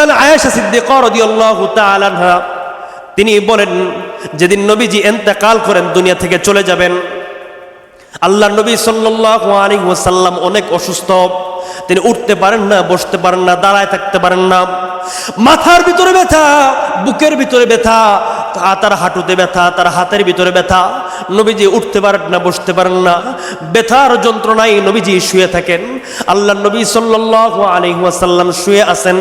আম্মাজান আয়েশা সিদ্দিকা রাদিয়াল্লাহু তাআলা তিনি বলেন, যেদিন নবীজি এন্তেকাল করেন, দুনিয়া থেকে চলে যাবেন। আল্লাহ নবী সাল্লাল্লাহু আলাইহি ওয়াসাল্লাম অনেক অসুস্থ। তিনি উঠতে পারেন না, বসতে পারেন না, দাঁড়ায় থাকতে পারেন না। মাথার ভিতরে ব্যথা, বুকের ভিতরে ব্যথা তার হাঁটুতে ব্যথা, তার হাতের ভিতরে ব্যথা। নবীজি উঠতে পারেন না, বসতে পারেন না। ব্যথার যন্ত্রণায় নবীজি শুয়ে থাকেন। আল্লাহ নবী সাল্লাল্লাহু আলাইহি ওয়াসাল্লাম শুয়ে আছেন।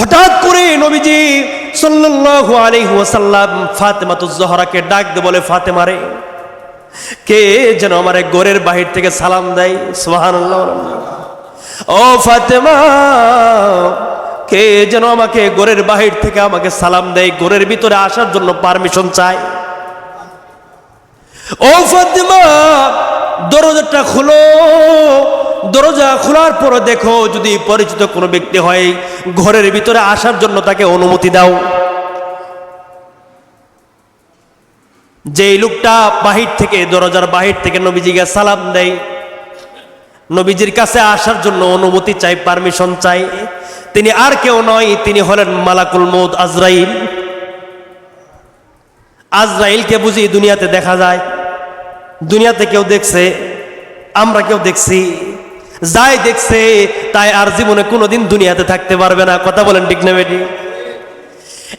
হঠাৎ করে নবীজি সাল্লাল্লাহু আলাইহি ওয়াসাল্লাম ফাতেমাতুজ জহরাকে ডাক দে বলে ফাতেমারে কে যেন আমার গোরের বাহির থেকে সালাম দেয়? সুবহানাল্লাহ। ও ফাতেমা, কে যেন আমাকে গোরের বাহির থেকে আমাকে সালাম দেয় গোরের ভিতরে আসার জন্য পারমিশন চায়? ও ফাতেমা, দরজাটা খুলো। দরজা খোলার পরে দেখো যদি পরিচিত কোনো ব্যক্তি হয়, ঘরের ভিতরে আসার জন্য তাকে অনুমতি দাও। যেই লোকটা বাহির থেকে, দরজার বাহির থেকে নবীজিকে সালাম দেয় নবীজির কাছে আসার জন্য অনুমতি চাই পারমিশন চাই। তিনি আর কেউ নয়, তিনি হলেন মালাকুল মৌদ আজরাইল। আজরাইলকে বুঝি দুনিয়াতে দেখা যায়। দুনিয়াতে কেউ দেখছে, আমরা কেউ দেখছি। যাই দেখছে, তাই আর জীবনে কোনোদিন দুনিয়াতে থাকতে পারবে না। কথা বলেন ঠিক না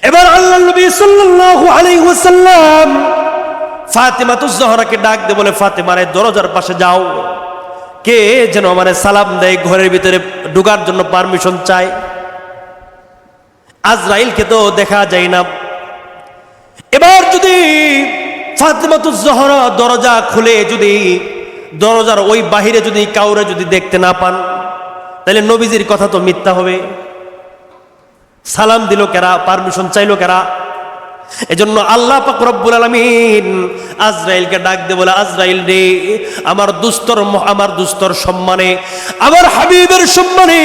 এবার আল্লাহ নবী সাল্লাল্লাহু আলাইহি ওয়াসাল্লাম ফাতেমাতুজ জহরাকে ডাক দে বলে ফাতেমারে দরজার পাশে যাও। কে যেন মানে সালাম দেয়, ঘরের ভিতরে ঢুকার জন্য পারমিশন চায়। আজরাইলকে তো দেখা যায় না। এবার যদি ফাতেমাতুজ জহরা দরজা খুলে, যদি দরজার ওই বাহিরে যদি কাউরে যদি দেখতে না পান, তাহলে নবীজির কথা তো মিথ্যা হবে। সালাম দিল কেরা পারমিশন চাইল কেরা? এজন্য আল্লাহ পাক রব্বুল আলামিন আজরাইলকে ডাক দে বলে, আজরাইল রে, আমার দুস্তর আমার দুস্তর সম্মানে, আমার হাবিবের সম্মানে,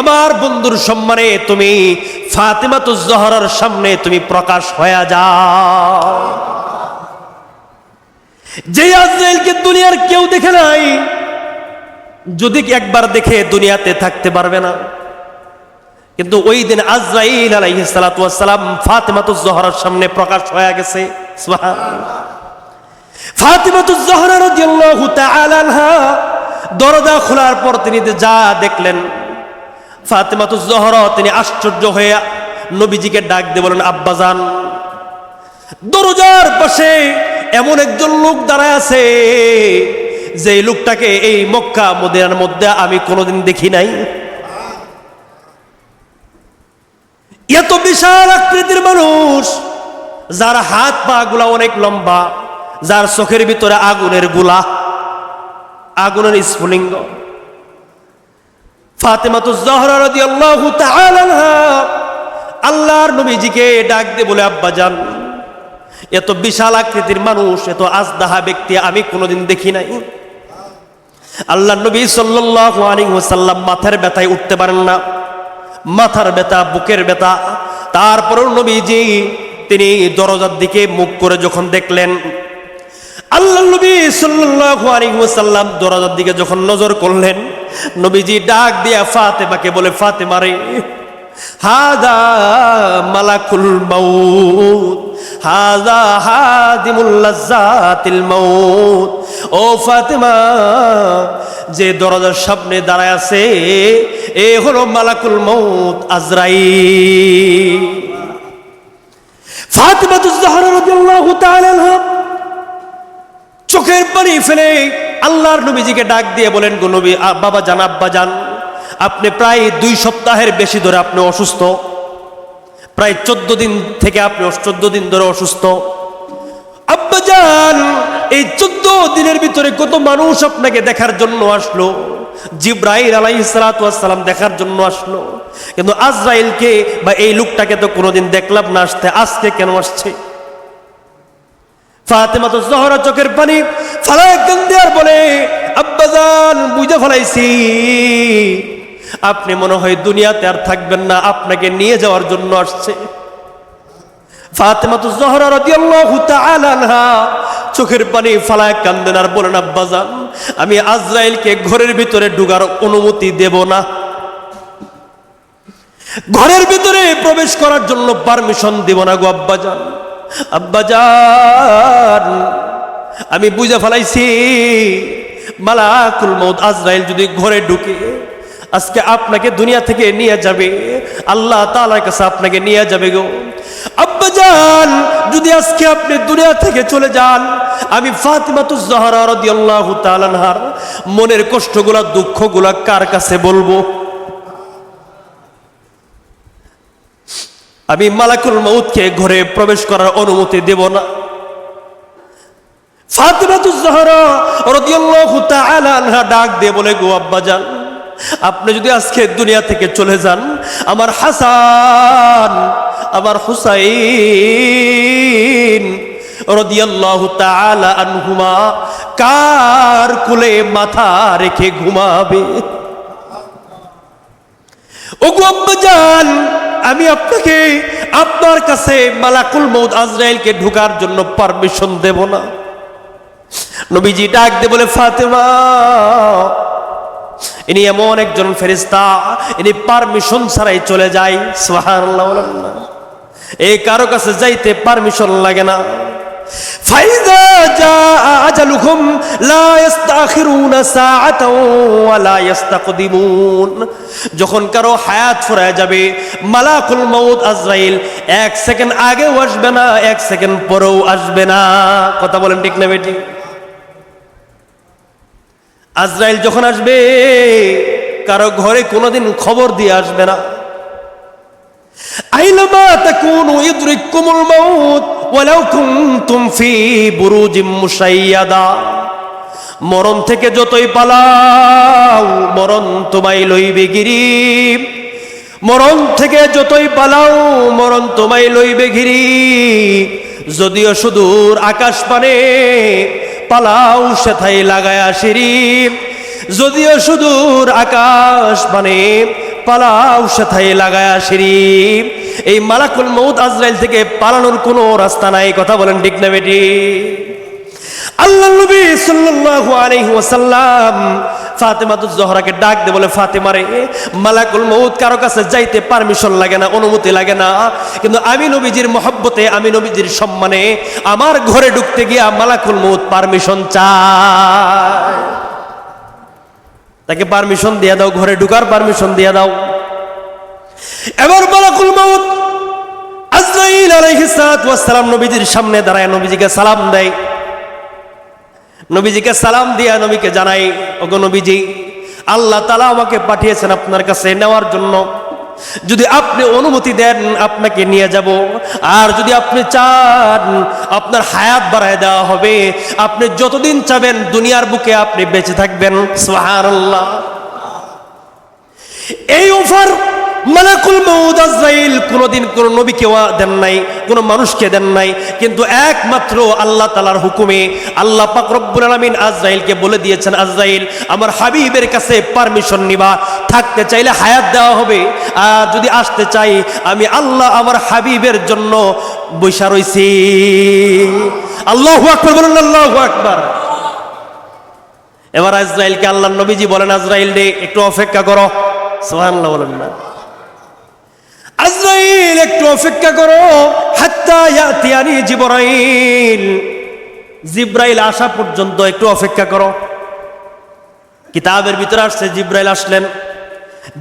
আমার বন্ধুর সম্মানে তুমি ফাতেমাতুজ জহরার সামনে তুমি প্রকাশ হয়ে যাও। যে আজরাইলকে দুনিয়ার কেউ দেখে নাই, যদি একবার দেখে দুনিয়াতে থাকতে পারবে না। কিন্তু ওই দিন আজরাইল আলাইহি সালাতু ওয়াসসালাম ফাতেমাতুজ জহরার সামনে প্রকাশ হয়ে গেছে। সুবহানাল্লাহ। ফাতেমাতুজ জহরা রাদিয়াল্লাহু তাআলা দরজা খোলার পর তিনি যা দেখলেন, ফাতেমাতুজ জহরা, তিনি আশ্চর্য হয়ে নবীজিকে ডাক দিয়ে বলেন আব্বাজান দরজার পাশে এমন একজন লোক দাঁড়ায় আছে যে লোকটাকে এই মক্কা মদিনার মধ্যে আমি কোনোদিন দেখি নাই। এত বিশাল আকৃতির মানুষ, যার হাত পা গুলা অনেক লম্বা, যার চোখের ভিতরে আগুনেরগুলা, আগুনের স্ফুলিঙ্গ। আল্লাহর নবীজিকে ডাক দিয়ে বলে, আব্বা যান এত বিশাল আকৃতির মানুষ, এত আজদাহা ব্যক্তি আমি কোনোদিন দেখি নাই। আল্লাহ নবী সাল্লাল্লাহু আলাইহি ওয়াসাল্লাম মাথার ব্যথায় উঠতে পারেন না। মাথার ব্যথা, বুকের ব্যথা। তারপরেও নবীজি তিনি দরজার দিকে মুখ করে যখন দেখলেন, আল্লাহ নবী সাল্লাম দরজার দিকে যখন নজর করলেন, নবীজি ডাক দিয়া ফাতেমাকে বলে, ফাতেমা রে হাদা মালাকুল মাউত, হাদা হাদিমুল লাজ্জাতিল মাউত। ও ফাতেমা, যে দরজার সামনে দাঁড়ায় আছে, এ হলো মালাকুল মৌত আজরাই চোখের পানি ফেলে আল্লাহর নবীজিকে ডাক দিয়ে বলেন, গো নবী বাবা জান, আব্বা জান। আপনি প্রায় দুই সপ্তাহের বেশি ধরে আপনি অসুস্থ। প্রায় চোদ্দ দিন থেকে আপনি চোদ্দ দিন ধরে অসুস্থ। আব্বা জান, এই চোদ্দ দিনের ভিতরে কত মানুষ আপনাকে দেখার জন্য আসলো। জিব্রাইল আলাই সালাম দেখার জন্য আসলো। কিন্তু আজরাইলকে বা এই লোকটাকে তো কোনোদিন দেখলাম না আসতে, আজকে কেন আসছে? ফাতেমা তো জহরা চোখের পানি ফালায় বলে আব্বাজান বুঝে ফেলাইছি। আপনি মনে হয় দুনিয়াতে আর থাকবেন না, আপনাকে নিয়ে যাওয়ার জন্য আসছে। ফাতেমা তো জহরা রাদিয়াল্লাহু তাআলা চোখের পানি ফালায় কান্দেন আর বলেন আব্বাজান আমি আজরাইলকে ঘরের ভিতরে ঢুকার অনুমতি দেব না। ঘরের ভিতরে প্রবেশ করার জন্য পারমিশন দিব না গো আব্বাজান আব্বাজান আমি বুঝে ফেলাইছি, মালাকুল মৌত আজরাইল যদি ঘরে ঢুকে আজকে আপনাকে দুনিয়া থেকে নিয়ে যাবে। আল্লাহ তাআলার কাছে আপনাকে নিয়ে যাবে গো। আব্বাজান যদি আজকে আপনি দুনিয়া থেকে চলে যান, আমি ফাতিমাতুজ জাহরা রাদিয়াল্লাহু তাআলা আনহার মনের কষ্টগুলা, দুঃখগুলা কার কাছে বলব? আমি মালাকুল মৌতকে ঘরে প্রবেশ করার অনুমতি দেব না। জাহরা রাদিয়াল্লাহু ডাক দিয়ে বলে, গো আব্বাজান আপনি যদি আজকে দুনিয়া থেকে চলে যান, আমার হাসান, আমার হুসাইন আনহুমা কার কুলে মাথা রেখে ঘুমাবে? আমি আপনাকে আপনার কাছে মালাকুল মৌদ আজরাইলকে ঢোকার জন্য পারমিশন দেব না। নবীজি ডাক দে বলে, ফাতেমা ইনি এমন একজন ফেরিস্তা ইনি পারমিশন ছাড়াই চলে যায়। এই কারও কাছে যাইতে পারমিশন লাগে না। যখন কারও হায়াত ফুরায় যাবে, মালাকুল মৌদ আজরাইল এক সেকেন্ড আগেও আসবে না, এক সেকেন্ড পরেও আসবে না। কথা বলেন ঠিক না বেটি? আজরাইল যখন আসবে, কারও ঘরে কোনোদিন খবর দিয়ে আসবে না। ফি মরণ থেকে যতই পালাও, মরণ তোমায় লইবে গিরি মরণ থেকে যতই পালাও, মরণ তোমায় লইবে গিরি যদিও সুদূর আকাশ পানে পালাও সেথাই লাগায়া সিঁড়ি। যদিও সুদূর আকাশ মানে পালাও সেথাই লাগায়া সিঁড়ি। এই মালাকুল মৌত আজরাইল থেকে পালানোর কোনো রাস্তা নাই, কথা বলেন ঠিক না বেটি? আল্লাহ নবী সাল্লাল্লাহু আলাইহি ওয়াসাল্লাম ফাতেমাতুজ জহরাকে ডাক দে, বলে, ফাতেমা রে, মালাকুল মউত কারও কাছে যাইতে পারমিশন লাগে না, অনুমতি লাগে না। কিন্তু আমি নবীজির মহব্বতে, আমি নবীজির সম্মানে, আমার ঘরে ঢুকতে গিয়া মালাকুল মউত পারমিশন চায় তাকে পারমিশন দিয়ে দাও, ঘরে ঢুকার পারমিশন দিয়ে দাও। এবার মালাকুল মউত আজরাইল আলাইহিস সালাম নবীজির সামনে দাঁড়ায়, নবীজিকে সালাম দেয়। নবীজিকে সালাম দিয়া নবীকে জানাই, ওগো নবীজি, আল্লাহ তালা আমাকে পাঠিয়েছেন আপনার কাছে নেওয়ার জন্য। যদি আপনি অনুমতি দেন, আপনাকে নিয়ে যাব। আর যদি আপনি চান, আপনার হায়াত বাড়ায় দেওয়া হবে। আপনি যতদিন চাবেন, দুনিয়ার বুকে আপনি বেঁচে থাকবেন। সুবহানাল্লাহ। এই অফার মালাকুল মউদ আজরাইল কোনোদিন কোনো নবীকে দেন নাই, কোনো মানুষকে দেন নাই, কিন্তু একমাত্র আল্লাহ তালার হুকুমে আল্লাহ পাক রব্বুল আলামিন আজরাইলকে বলে দিয়েছেন আজরাইল আমার হাবিবের কাছে পারমিশন নিবা, থাকতে চাইলে হায়াত দেওয়া হবে, আর যদি আসতে চাই, আমি আল্লাহ আমার হাবিবের জন্য বৈশা রইছি। আল্লাহু আকবার, বলুন আল্লাহু আকবার। এবার আজরাইলকে আল্লাহ নবীজি বলেন আজরাইল রে, একটু অপেক্ষা করো। সুবহানাল্লাহ বলেন না। আজরাইল একটু অপেক্ষা করো। হাত্তা ইয়াতিয়ানি জিবরাইল। জিব্রাইল আসা পর্যন্ত একটু অপেক্ষা করো। কিতাবের ভিতরে আসছে, জিব্রাইল আসলেন।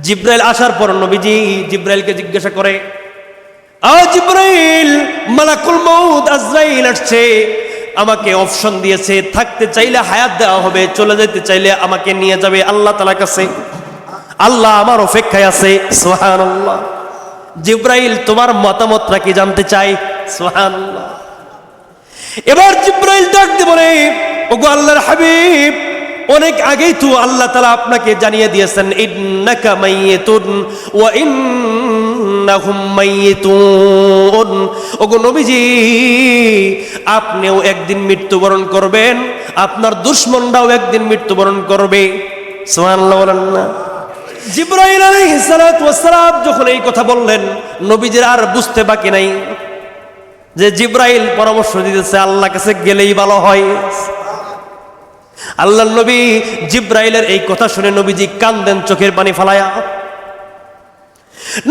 জিব্রাইল আসার পর নবীজি জিব্রাইলকে জিজ্ঞাসা করে জিব্রাইল, মালাকুল মউত আজরাইল আসছে। আমাকে অপশন দিয়েছে, থাকতে চাইলে হায়াত দেওয়া হবে, চলে যেতে চাইলে আমাকে নিয়ে যাবে আল্লাহ তালা কাছে। আল্লাহ আমার অপেক্ষায় আছে। সুবহানাল্লাহ। জিব্রাইল, তোমার মতামতটা কি জানতে চাই? সুবহানাল্লাহ। এবার জিব্রাইল ডাক দিয়ে বলে, ওগো আল্লাহর হাবিব, অনেক আগেই তো আল্লাহ তালা আপনাকে জানিয়ে দিয়েছেন, ইন্নাকা মাইয়িতুন ওয়া ইন্নাহুম মাইয়িতুন। ওগো নবীজি, আপনিও একদিন মৃত্যুবরণ করবেন, আপনার দুশ্মনরাও একদিন মৃত্যুবরণ করবে। সুবহানাল্লাহ বলেন না। জিব্রাইল আলাইহিস সালাতু ওয়াস সালাম যখন এই কথা বললেন, নবীজির আর বুঝতে বাকি নাই যে জিব্রাইল পরামর্শ দিতেছে আল্লাহ কাছে গেলেই ভালো হয়। আল্লাহ নবী জিব্রাইলের এই কথা শুনে নবীজি কান্দেন, চোখের পানি ফালায়া।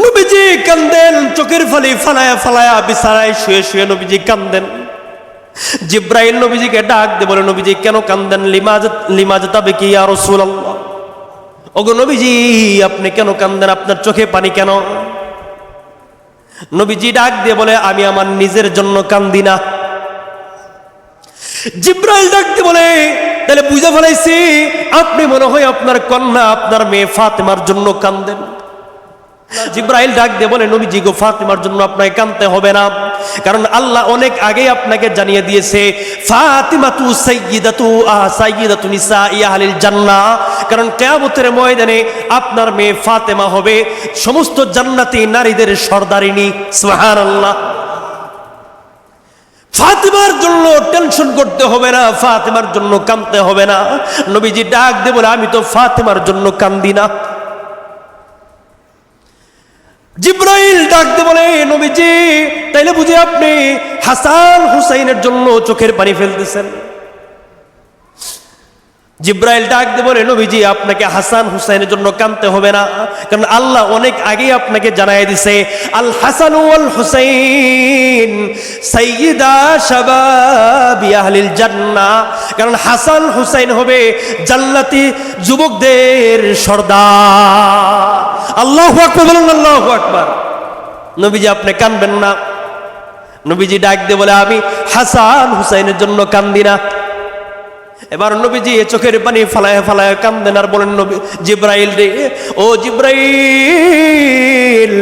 নবীজি কান্দেন, চোখের ফালি ফালায়া ফালায়া বিছানায় শুয়ে শুয়ে নবীজি কান্দেন। জিব্রাইল নবীজিকে ডাক দিয়ে বলে, নবীজি, কেন কান্দেন? লিমাজ লিমাজ তবে কি আর রাসূলুল্লাহ? ওগো নবীজি, আপনি কেন কান্দেন? আপনার চোখে পানি কেন? নবীজি ডাক দিয়ে বলে, আমি আমার নিজের জন্য কান্দি না। জিব্রাইল ডাক দিয়ে বলে, তাহলে বুঝে ফেলাইছি, আপনি মনে হয় আপনার কন্যা, আপনার মেয়ে ফাতেমার জন্য কান্দেন। জিব্রাইল ডাক দিয়ে বলে, নবীজি গো, ফাতিমার জন্য আপনাকে কানতে হবে না। কারণ আল্লাহ অনেক আগে আপনাকে জানিয়ে দিয়েছে ফাতিমা তু সাইয়্যিদাতু সাইয়্যিদাতু নিসা আহলিল জান্নাহ। কারণ কিয়ামতের ময়দানে আপনার মেয়ে ফাতেমা হবে সমস্ত জান্নাতি নারীদের সর্দারিনী। সুবহানাল্লাহ। ফাতেমার জন্য টেনশন করতে হবে না, ফাতেমার জন্য কাঁদতে হবে না। নবীজি ডাক দিয়ে বলে, আমি তো ফাতেমার জন্য কান্দি না। জিব্রাইল ডাকতে বলে নবীজি তাইলে বুঝি আপনি হাসান হুসাইনের জন্য চোখের পানি ফেলতেছেন? জিব্রাইল ডাক দিয়ে বলে, নবীজি, আপনাকে হাসান হুসাইনের জন্য কানতে হবে না। কারণ আল্লাহ অনেক আগেই আপনাকে জানাই দিছে, আল হাসান ওয়াল হুসাইন, সাইয়্যিদা শাবাবি আহলিল জান্নাহ। কারণ হাসান হুসাইন হবে জান্নাতি যুবকদের সর্দার। আল্লাহু আকবার, বলুন আল্লাহু আকবার। নবীজি, আপনি কানবেন না। নবীজি ডাক দিয়ে বলে, আমি হাসান হুসাইনের জন্য কান্দি না। এবার নবীজি চোখের পানি ফালায় ফালায় কান্দেন আর বলেন, নবী, জিব্রাইল রে, ও জিব্রাইল,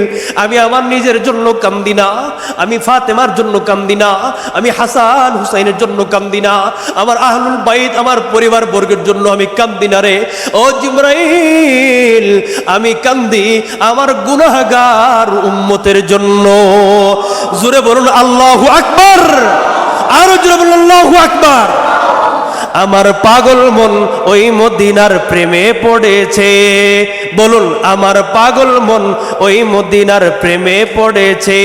আমি আমার নিজের জন্য কান্দি না, আমি ফাতেমার জন্য কান্দি না, আমি হাসান হুসাইনের জন্য কান্দি না, আমার আহলুল বাইত, আমার পরিবার বর্গের জন্য আমি কান্দি না রে। ও জিব্রাইল, আমি কান্দি আমার গুনাহগার উম্মতের জন্য। জোরে বলুন, আল্লাহু আকবার। আরও জোরে বলুন, আল্লাহু আকবার। আমার পাগল মন ওই মদিনার প্রেমে পড়েছে। বলুন, আমার পাগল মন ওই মদিনার প্রেমে পড়েছে।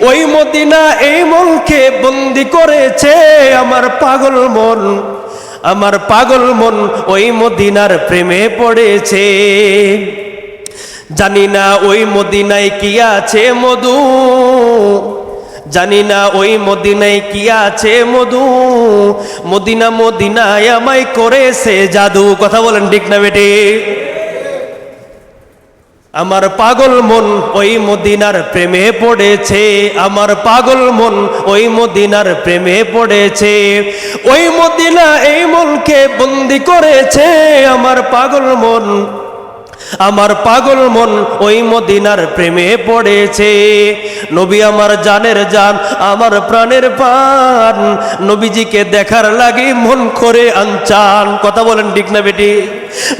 ওই মদিনা এই মনকে বন্দি করেছে আমার পাগল মন। আমার পাগল মন ওই মদিনার প্রেমে পড়েছে। জানি না ওই মদিনায় কি আছে মধু। জানি না ওই মদিনায় কি আছে মধু। মদিনা মদিনায় আমায় করেছে জাদু। কথা বলেন ঠিক না বেটে? আমার পাগল মন ওই মদিনার প্রেমে পড়েছে। আমার পাগল মন ওই মদিনার প্রেমে পড়েছে। ওই মদিনা এই মনকে বন্দি করেছে। আমার পাগল মন আমার পাগল মন ওই মদিনার প্রেমে পড়েছে। নবী আমার জানের জান, আমার প্রাণের পান। নবীজিকে দেখার লাগে মন করে আনচান। কথা বলেন ঠিক না বেটি?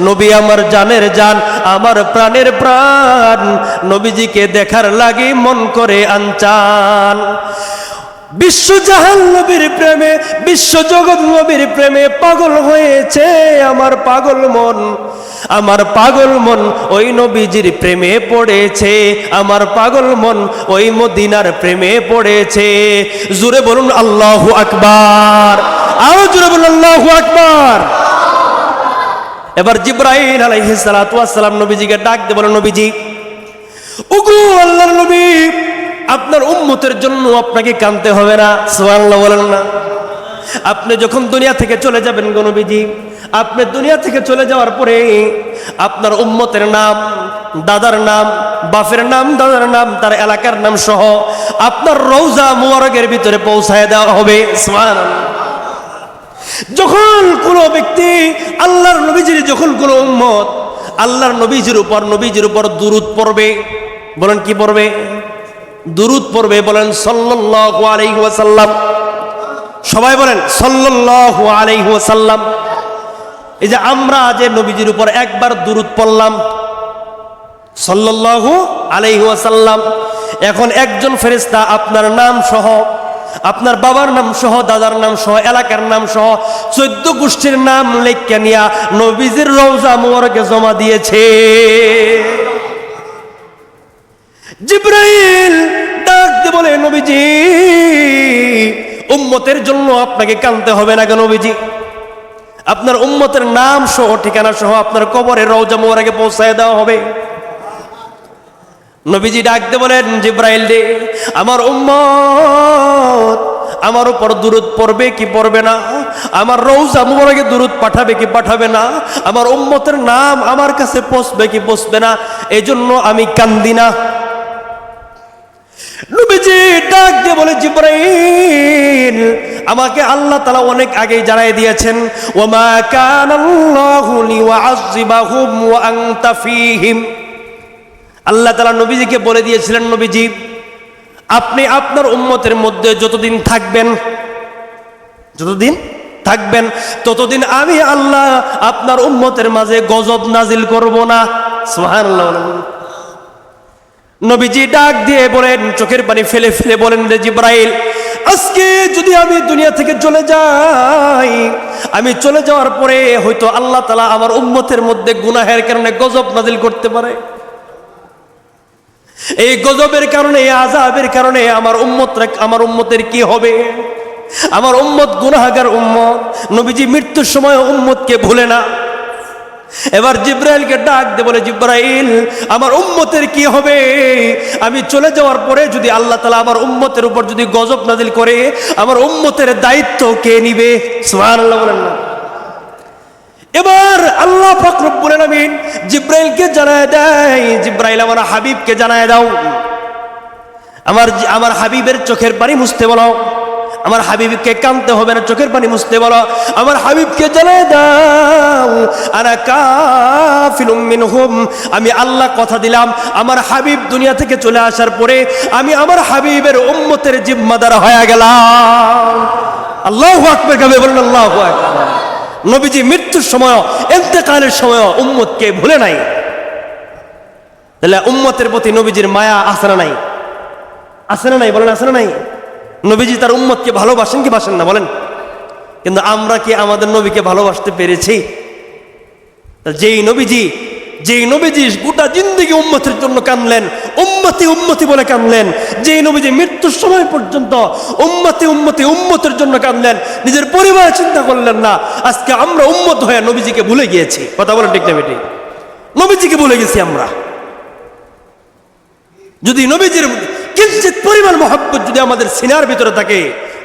নবী আমার জানের জান, আমার প্রাণের প্রাণ। নবীজিকে দেখার লাগে মন করে আনচান। বিশ্ব জাহান নবীর প্রেমে বিশ্বজগৎ নবীর প্রেমে পাগল হয়েছে আমার পাগল মন। আমার পাগল মন ওই নবীজির প্রেমে পড়েছে। আমার পাগল মন ওই মদিনার প্রেমে পড়েছে। জুড়ে বলুন আল্লাহু আকবার। আরও জুড়ে বলুন আল্লাহু আকবার। এবার জিব্রাহিম আলাইহিস সালাতু ওয়াস সালাম নবীজিকে ডাক দিয়ে বলেন নবীজি ওগো আল্লাহর নবী, আপনার উম্মতের জন্য আপনাকে কানতে হবে না। সুবহানাল্লাহ বলেন না। আপনি যখন দুনিয়া থেকে চলে যাবেন গো নবীজি, আপনি দুনিয়া থেকে চলে যাওয়ার পরে আপনার উম্মতের নাম, দাদার নাম, বাপের নাম, দাদার নাম, তার এলাকার নাম সহ আপনার রৌজা মুবারকের ভিতরে পৌঁছায় দেওয়া হবে। যখন কোনো ব্যক্তি আল্লাহর নবীজির যখন কোনো উম্মত, আল্লাহর নবীজির উপর নবীজির উপর দুরুদ পড়বে, বলেন কি পড়বে? দুরুদ পড়বে, বলেন সাল্লাল্লাহু আলাইহি সবাই বলেন, সাল্লাল্লাহু আলাইহি ওয়াসাল্লাম। এই যে আমরা যে নবীজির উপর একবার দুরুদ পড়লাম, সাল্লাল্লাহু আলাইহি ওয়াসাল্লাম, এখন একজন ফেরেশতা আপনার নাম সহ, আপনার বাবার নাম সহ, দাদার নাম সহ, এলাকার নাম সহ, চোদ্দ গোষ্ঠীর নাম লেখকে নিয়া নবীজির রওজা মোবারকে জমা দিয়েছে। জিব্রাইল ডাক বলে, নবীজি উম্মতের জন্য আপনাকে কানতে হবে না কেন নবীজি। আপনার উম্মতের নাম সহ, ঠিকানা সহ আপনার কবরের রওজা মোবারকে পৌঁছায় দেওয়া হবে। নবীজি ডাকতে বলেন, জিব্রাইল রে, আমার উম্মত, আমার উপর দূরত পড়বে কি পড়বে না? আমার রৌজা মুবারকে দূরত পাঠাবে কি পাঠাবে না? আমার উম্মতের নাম আমার কাছে পৌঁছবে কি পৌঁছবে না? এই জন্য আমি কান্দি না। নবীজি ডাক দিয়ে বলে, জিব্রাইল, আমাকে আল্লাহ তালা অনেক আগে জানাই দিয়েছেন, ওমা ফীহিম আল্লাহ তালা নবীজিকে বলে দিয়েছিলেন, নবীজি, আপনি আপনার উম্মতের মধ্যে যতদিন থাকবেন যতদিন থাকবেন, ততদিন আমি আল্লাহ আপনার উম্মতের মাঝে গজব নাজিল করব না বলেন। নবীজি ডাক দিয়ে বলেন, চোখের পানি ফেলে ফেলে বলেন রে জিব্রাইল, আজকে যদি আমি দুনিয়া থেকে চলে যাই, আমি চলে যাওয়ার পরে হয়তো আল্লাহ তালা আমার উম্মতের মধ্যে গুনাহের কারণে গজব নাজিল করতে পারে। এই গজবের কারণে, এই আজাবের কারণে আমার উম্মত আমার উম্মতের কি হবে? আমার উম্মত গুনাহাগার উম্মত, নবীজি মৃত্যুর সময় উম্মতকে ভুলে না। এবার জিব্রাইলকে ডাক দে, বলে, জিব্রাইল, আমার উম্মতের কি হবে? আমি চলে যাওয়ার পরে যদি আল্লাহ তালা আমার উম্মতের উপর যদি গজব নাজিল করে, আমার উম্মতের দায়িত্ব কে নিবে? সুবহানাল্লাহ বলেন না। এবার আল্লাহ ফাকরুল আমিন জিব্রাইলকে জানায় দেয়, জিব্রাইল, আমার হাবিবকে জানায় দাও। আমার আমার হাবিবের চোখের পানি মুছতে বলো। আমার হাবিবকে কানতে হবে না, চোখের পানি মুছতে বলো। আমার হাবিবকে জানায় দাও, আনা কাফিলুম মিনহুম। আমি আল্লাহ কথা দিলাম, আমার হাবিব দুনিয়া থেকে চলে আসার পরে আমি আমার হাবিবের উম্মতের জিম্মাদার হয়ে গেলাম। আল্লাহু আকবার কবে বলুন, আল্লাহু আকবার। নবীজি মৃত্যুর সময় এতেকালের সময় উম্মতকে ভুলে নাই। তাহলে উম্মতের প্রতি নবীজির মায়া আসে না নাই? আসে না নাই? বলেন না নাই? নবীজি তার উম্মতকে ভালোবাসেন কি বাসেন না বলেন? কিন্তু আমরা কি আমাদের নবীকে ভালোবাসতে পেরেছি? যেই নবীজি যেই নবীজি গোটা জিন্দগি উম্মতের জন্য কানলেন উম্মতি উম্মতি বলে কানলেন যেই নবীজি মৃত্যুর সময় পর্যন্ত উম্মতি উম্মতি উম্মতের জন্য কানলেন নিজের পরিবার চিন্তা করলেন না, আজকে আমরা উম্মত হয়ে নবীজিকে ভুলে গিয়েছি। কথা বলেন ঠিক না বেটি? নবীজিকে ভুলে গেছি আমরা। যদি নবীজির কিঞ্চিত পরিমাণ মহব্বত যদি আমাদের সিনার ভিতরে থাকে,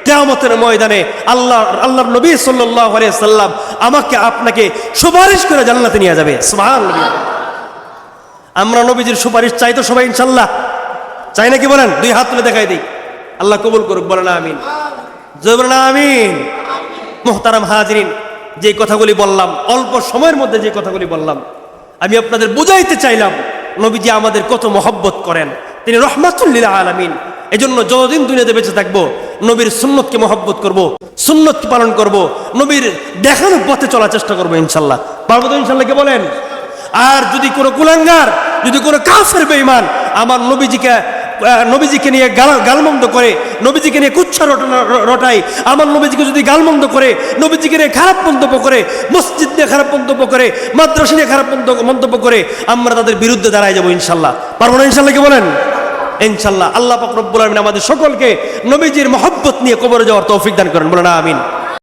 কেয়ামতের ময়দানে আল্লাহ, আল্লাহর নবী সাল্লাহ সাল্লাম আমাকে আপনাকে সুপারিশ করে জান্নাতে নিয়ে যাবে। আমরা নবীজির সুপারিশ চাই তো সবাই ইনশাল্লাহ চাই নাকি বলেন? দুই হাত তুলে দেখাই দিই। আল্লাহ কবুল করুক, বলেন আমিন। জয় বলেন আমিন। মোহতারাম হাজরিন, যে কথাগুলি বললাম, অল্প সময়ের মধ্যে যে কথাগুলি বললাম, আমি আপনাদের বুঝাইতে চাইলাম, নবীজি আমাদের কত মহব্বত করেন। তিনি রহমাতুল্লিল আলামিন। জন্য যতদিন দুনিয়াতে বেঁচে থাকব, নবীর সুন্নতকে মহব্বত করব, সুন্নতকে পালন করব, নবীর দেখার পথে চলার চেষ্টা করব ইনশাল্লাহ। পার্বত তো ইনশাল্লাহ কে বলেন? আর যদি কোনো কুলাঙ্গার, যদি কোনো কাফের বেঈমান, আমার নবীজিকে নবীজিকে নিয়ে গাল গালমন্দ করে, নবীজিকে নিয়ে কুচ্ছা রটায় আমার নবীজিকে যদি গালমন্দ করে, নবীজিকে নিয়ে খারাপ মন্তব্য করে, মসজিদ নিয়ে খারাপ মন্তব্য করে, মাদ্রাসা নিয়ে খারাপ মন্ত- মন্তব্য করে, আমরা তাদের বিরুদ্ধে দাঁড়ায় যাব ইনশাল্লাহ। পারব না ইনশাল্লাহ কি বলেন? ইনশাল্লাহ। আল্লাহ পাক রব্বুল আলামিন আমাদের সকলকে নবীজির মহব্বত নিয়ে কবরে যাওয়ার তৌফিক দান করেন। বলেন আমিন।